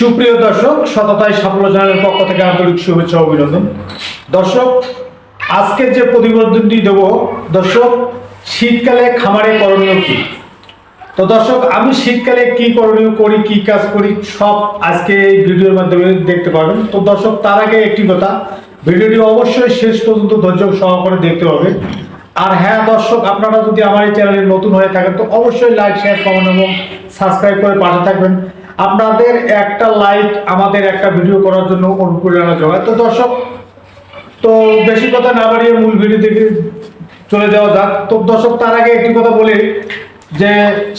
সুপ্রিয় দর্শক, সততাই সাফল্য চ্যানেলের পক্ষ থেকে আন্তরিক শুভেচ্ছা অভিনন্দন। দর্শক আজকের যে প্রতিবেদনটি দেব, দর্শক, শীতকালে খামারে করণীয় কি? তো দর্শক, আমি শীতকালে কি করণীয় করি, কি কাজ করি, সব আজকে এই ভিডিওর মাধ্যমে দেখতে পাবেন তো দর্শক, তার আগে একটি কথা, ভিডিওটি অবশ্যই শেষ পর্যন্ত ধৈর্য সহকারে দেখতে হবে। আর হ্যাঁ দর্শক, আপনারা যদি আমার এই চ্যানেলে নতুন হয়ে থাকেন, তো অবশ্যই লাইক শেয়ার কমেন্ট এবং সাবস্ক্রাইব করে পাশে থাকবেন। আপনাদের একটা লাইক আমাদের একটা ভিডিও করার জন্য অনুপ্রেরণা জোগায় তো দর্শক, তো বেশি কথা না বাড়িয়ে মূল ভিডিও থেকে চলে যাওয়া যাক। তো দর্শক, তার আগে একটি কথা বলি যে,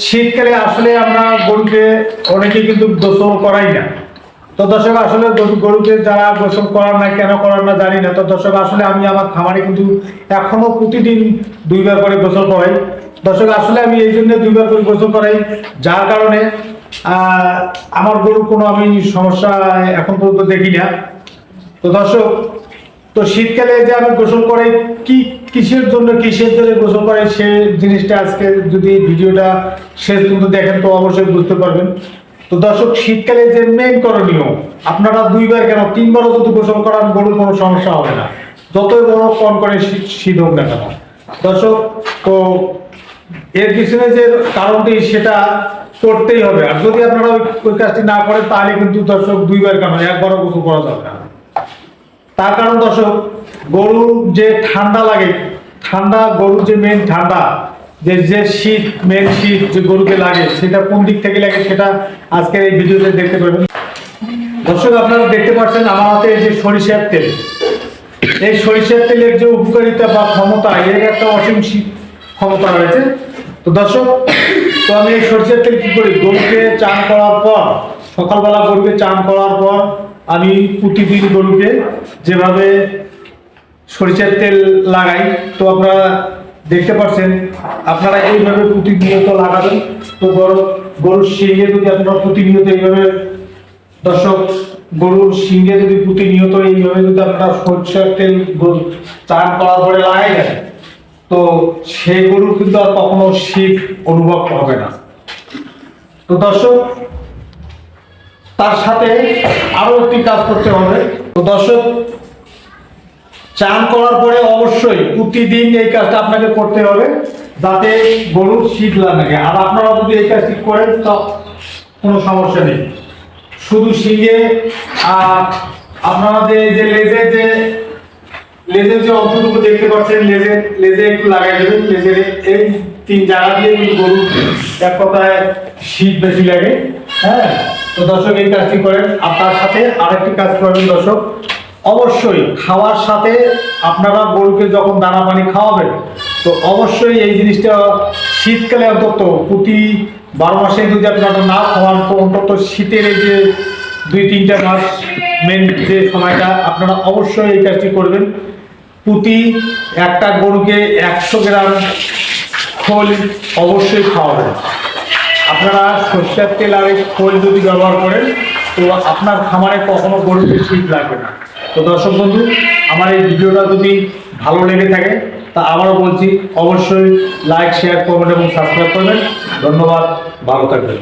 শীতকালে আসলে আমরা গরুকে অনেকে কিন্তু গোসল করাই না। তো দর্শক, আসলে গরুকে যারা গোসল করার না কেন করার না জানি না। তো দর্শক, আসলে আমি আমার খামারে কিন্তু এখনও প্রতিদিন দুইবার করে গোসল করাই। দর্শক, আসলে আমি এই জন্য দুইবার করে গোসল করাই। যার কারণে আমার গরুর কোনো আমি সমস্যা এখন পর্যন্ত দেখি না তো দর্শক, তো শীতকালে যে আমি গোসল করাই, কি কিসের জন্য কিসের জন্য গোসল করে সে জিনিসটা আজকে যদি ভিডিওটা শেষ পর্যন্ত দেখেন, তো অবশ্যই বুঝতে পারবেন। তো দর্শক, শীতকালে যে মেন করণীয়, আপনারা দুইবার কেন তিনবারও যদি গোসল করান, গরুর কোনো সমস্যা হবে না। যতই বড় কম করে শীত হোক না কেন। দর্শক, তো এর পিছনে যে কারণটি, সেটা করতেই হবে। আর যদি আপনারা ওই- কাজটি না করেন, তাহলে কিন্তু দর্শক দুইবার কেন একবারও গোসল করা যাবে না। তার কারণ দর্শক, গরু যে ঠান্ডা লাগে, ঠান্ডা গরুর যে মেন ঠান্ডা, যে যে শীত মেন শীত যে গরুকে লাগে, সেটা কোন দিক থেকে লাগে সেটা আজকের এই ভিডিওতে দেখতে পাবেন দর্শক, আপনারা দেখতে পাচ্ছেন আমার হাতে এই যে সরিষার তেল। এই সরিষার তেলের যে উপকারিতা বা ক্ষমতা, এর একটা অসীম ক্ষমতা রয়েছে। তো দর্শক তো আমি এই সরিষার তেল কি করি? গরুকে চান করার পর, সকালবেলা গরুকে চান করার পর আমি প্রতিদিন গরুকে যেভাবে সরিষার তেল লাগাই, তো আপনারা দেখতে পাচ্ছেন আপনারা এইভাবে প্রতিনিয়ত লাগাবেন। তো গরু, গরুর শিঙে যদি আপনারা প্রতিনিয়ত এইভাবে, দর্শক, গরুর শিঙে যদি প্রতিনিয়ত এইভাবে যদি আপনারা সরিষার তেল চান করার পরে লাগাই দেন তো সেই গরু কিন্তু আর কখনো শীত অনুভব হবে না। তো দর্শক, তার সাথে আরও একটি কাজ করতে হবে। তো দর্শক, চান করার পরে অবশ্যই প্রতিদিন এই কাজটা আপনাকে করতে হবে, যাতে গরুর শীত লাগে। আর আপনারা যদি এই কাজটি করেন, তো কোনো সমস্যা নেই। শুধু শিঙে আর আপনারা যে যে লেজের যে লেজের যে অংশটুকু দেখতে পাচ্ছেন লেজে লেজে একটু লাগাই দেবেন। লেজের এই তিন জায়গা দিয়ে কিন্তু গরু এক কথায় শীত বেশি লাগে। হ্যাঁ? তো দর্শক, এই কাজটি করেন। আপনার সাথে আরেকটি কাজ করবেন দর্শক। অবশ্যই খাওয়ার সাথে আপনারা গরুকে যখন দানা পানি খাওয়াবেন, তো অবশ্যই এই জিনিসটা শীতকালে অন্তত প্রতি বারো মাসে যদি আপনারা না খাওয়ান, তো অন্তত শীতের এই যে দুই তিনটা মাস মেন যে সময়টা, আপনারা অবশ্যই এই কাজটি করবেন। প্রতি একটা গরুকে একশো গ্রাম খোল অবশ্যই খাওয়াবেন। আপনারা সর্ষের তেল আর খোল যদি ব্যবহার করেন, তো আপনার খামারে কখনো গরুকে শীত লাগবে না। তো দর্শক বন্ধু, আমার এই ভিডিওটা যদি ভালো লেগে থাকে, তা আবারও বলছি, অবশ্যই লাইক শেয়ার কমেন্ট এবং সাবস্ক্রাইব করবেন। ধন্যবাদ, ভালো থাকবেন।